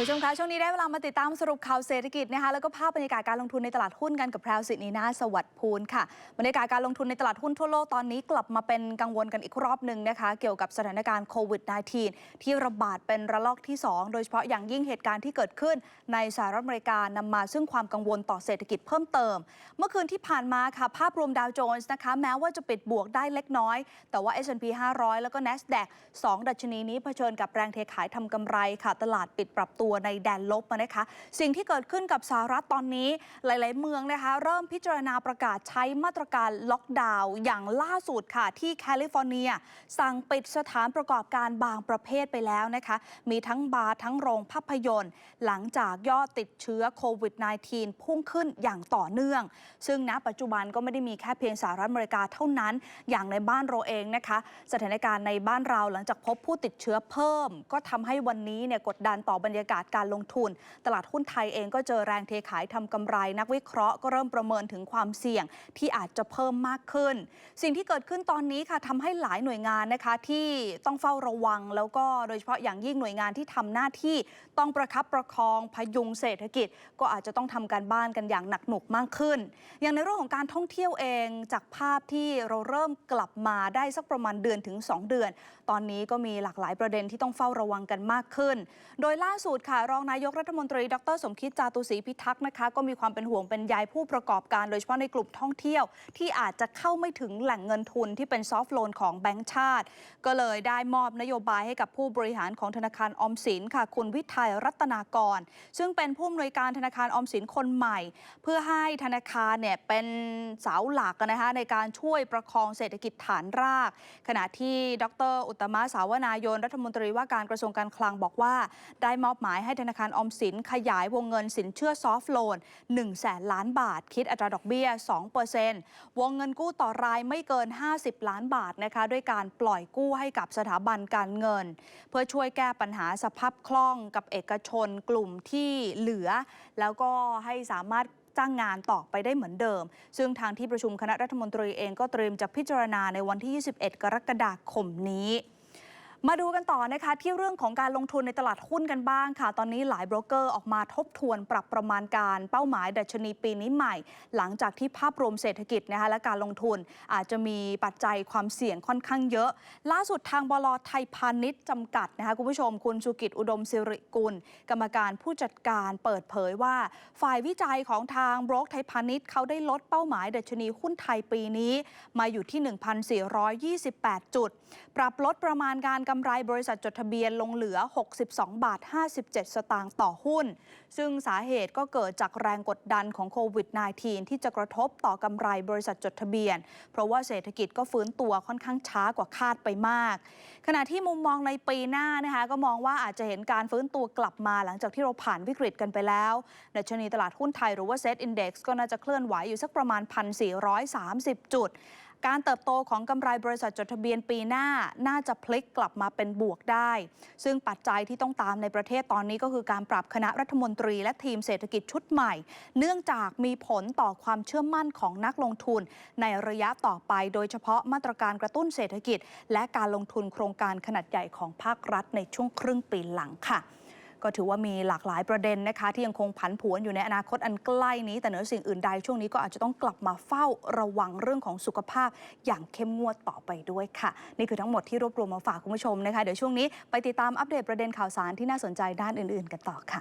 ผู้ชมคะช่วงนี้ได้เวลามาติดตามสรุปข่าวเศรษฐกิจนะคะแล้วก็ภาพบรรยากาศการลงทุนในตลาดหุ้นกันกับแพรวสินีนาสวัสดิ์ภูลค่ะบรรยากาศการลงทุนในตลาดหุ้นทั่วโลกตอนนี้กลับมาเป็นกังวลกันอีกรอบหนึ่งนะคะ เกี่ยวกับสถานการณ์โควิด -19 ที่ระบาดเป็นระลอกที่ 2 โดยเฉพาะอย่างยิ่งเหตุการณ์ที่เกิดขึ้น ในสหรัฐอเมริกานำมาซึ่งความกังวลต่อเศรษฐกิจเพิ่มเติม เมื่อคืนที่ผ่านมาค่ะภาพรวมดาวโจนส์นะคะแม้ว่าจะปิดบวกได้เล็กน้อย แต่ว่า S&P 500 แล้วก็ NASDAQ 2ดัชนีนี้เผชิญกับแรงเทขายทำกำไรค่ะตลาดปิดปรับตัวในแดนลบมานะคะ สิ่งที่เกิดขึ้นกับสหรัฐตอนนี้หลาย ๆ เมืองนะคะ เริ่มพิจารณาประกาศใช้มาตรการล็อกดาวน์อย่างล่าสุดค่ะที่แคลิฟอร์เนีย สั่งปิดสถานประกอบการบางประเภทไปแล้วนะคะ มีทั้งบาร์ทั้งโรงภาพยนตร์ หลังจากยอดติดเชื้อโควิด -19 พุ่งขึ้นอย่างต่อเนื่อง ซึ่งณปัจจุบันก็ไม่ได้มีแค่เพียงสหรัฐอเมริกาเท่านั้น อย่างในบ้านเราเองนะคะ สถานการณ์ในบ้านเราหลังจากพบผู้ติดเชื้อเพิ่ม ก็ทำให้วันนี้เนี่ยกดดันต่อบรรยากาศการลงทุน ตลาดหุ้นไทยเองก็เจอแรงเทขายทำกำไร นักวิเคราะห์ก็เริ่มประเมินถึงความเสี่ยงที่อาจจะเพิ่มมากขึ้น สิ่งที่เกิดขึ้นตอนนี้ค่ะทำให้หลายหน่วยงานนะคะที่ต้องเฝ้าระวัง แล้วก็โดยเฉพาะอย่างยิ่งหน่วยงานที่ทำหน้าที่ต้องประคับประคองพยุงเศรษฐกิจ ก็อาจจะต้องทำการบ้านกันอย่างหนักหนุกมากขึ้น อย่างในเรื่องของการท่องเที่ยวเองจากภาพที่เราเริ่มกลับมาได้สักประมาณเดือนถึง 2 เดือน ตอนนี้ก็มีหลากหลายประเด็นที่ต้องเฝ้าระวังกันมากขึ้น โดยล่าสุดค่ะ รองนายกรัฐมนตรี ดร สมคิดจาตุศรีพิทักษ์นะคะ ก็มีความเป็นห่วงเป็นใยผู้ประกอบการ โดยเฉพาะในกลุ่มท่องเที่ยว ที่อาจจะเข้าไม่ถึงแหล่งเงินทุนที่เป็นซอฟท์โลนของแบงก์ชาติ ก็เลยได้มอบนโยบายให้กับผู้บริหารของธนาคารออมสินค่ะ คุณวิทัยรัตนากร ซึ่งเป็นผู้อำนวยการธนาคารออมสินคนใหม่ เพื่อให้ธนาคารเนี่ยเป็นเสาหลักนะคะในการช่วยประคองเศรษฐกิจฐานราก ขณะที่ดร อุตตมะสาวนายนรัฐมนตรีว่าการกระทรวงการคลังบอกว่าได้มอบหมายให้ธนาคารออมสินขยายวงเงินสินเชื่อซอฟท์โลน1แสนล้านบาท คิดอัตราดอกเบี้ย 2%วงเงินกู้ต่อรายไม่เกิน 50 ล้านบาทนะคะด้วยการปล่อยกู้ให้กับสถาบันการเงิน เพื่อช่วยแก้ปัญหาสภาพคล่องกับเอกชนกลุ่มที่เหลือ แล้วก็ให้สามารถจ้างงานต่อไปได้เหมือนเดิม ซึ่งทางที่ประชุมคณะรัฐมนตรีเองก็เตรียมจะพิจารณาในวันที่ 21 กรกฎาคมนี้ มาดูกันต่อนะคะที่เรื่องของการลงทุนในตลาดหุ้นกันบ้างค่ะ ตอนนี้หลายโบรกเกอร์ออกมาทบทวนปรับประมาณการเป้าหมายดัชนีปีนี้ใหม่ หลังจากที่ภาพรวมเศรษฐกิจนะคะและการลงทุนอาจจะมีปัจจัยความเสี่ยงค่อนข้างเยอะ ล่าสุดทางบลไทยพาณิชย์จำกัดนะคะคุณผู้ชม คุณสุกิจอุดมสิริกุล กรรมการผู้จัดการเปิดเผยว่า ฝ่ายวิจัยของทางบรกไทยพาณิชย์เขาได้ลดเป้าหมายดัชนีหุ้นไทยปีนี้ มาอยู่ที่ 1,428 จุด ปรับลดประมาณการกำำไรบริษัทจดทะเบียนลงเหลือ 62 บาท 57 สตางค์ต่อหุ้น ซึ่งสาเหตุก็เกิดจากแรงกดดันของโควิด -19 ที่จะกระทบต่อกำไรบริษัทจดทะเบียน เพราะว่าเศรษฐกิจก็ฟื้นตัวค่อนข้างช้ากว่าคาดไปมาก ขณะที่มุมมองในปีหน้านะคะก็มองว่าอาจจะเห็นการฟื้นตัวกลับมาหลังจากที่เราผ่านวิกฤตกันไปแล้วดัชนีตลาดหุ้นไทยหรือว่า Set Index ก็น่าจะเคลื่อนไหวอยู่สักประมาณ 1,430 จุด การเติบโตของกำไรบริษัทจดทะเบียนปีหน้าน่าจะพลิกกลับมาเป็นบวกได้ ซึ่งปัจจัยที่ต้องตามในประเทศตอนนี้ก็คือการปรับคณะรัฐมนตรี และทีมเศรษฐกิจชุดใหม่ เนื่องจากมีผลต่อความเชื่อมั่นของนักลงทุน ในระยะต่อไป โดยเฉพาะมาตรการกระตุ้นเศรษฐกิจ และการลงทุนโครงการขนาดใหญ่ของภาครัฐในช่วงครึ่งปีหลังค่ะ ก็ถือว่ามีหลากหลายประเด็นนะคะ ที่ยังคงผันผวนอยู่ในอนาคตอันใกล้นี้ แต่เหนือสิ่งอื่นใดช่วงนี้ก็อาจจะต้องกลับมาเฝ้าระวังเรื่องของสุขภาพ อย่างเข้มงวดต่อไปด้วยค่ะ นี่คือทั้งหมดที่รวบรวมมาฝากคุณผู้ชมนะคะเดี๋ยวช่วงนี้ไปติดตามอัปเดตประเด็นข่าวสารที่น่าสนใจด้านอื่น ๆ กันต่อค่ะ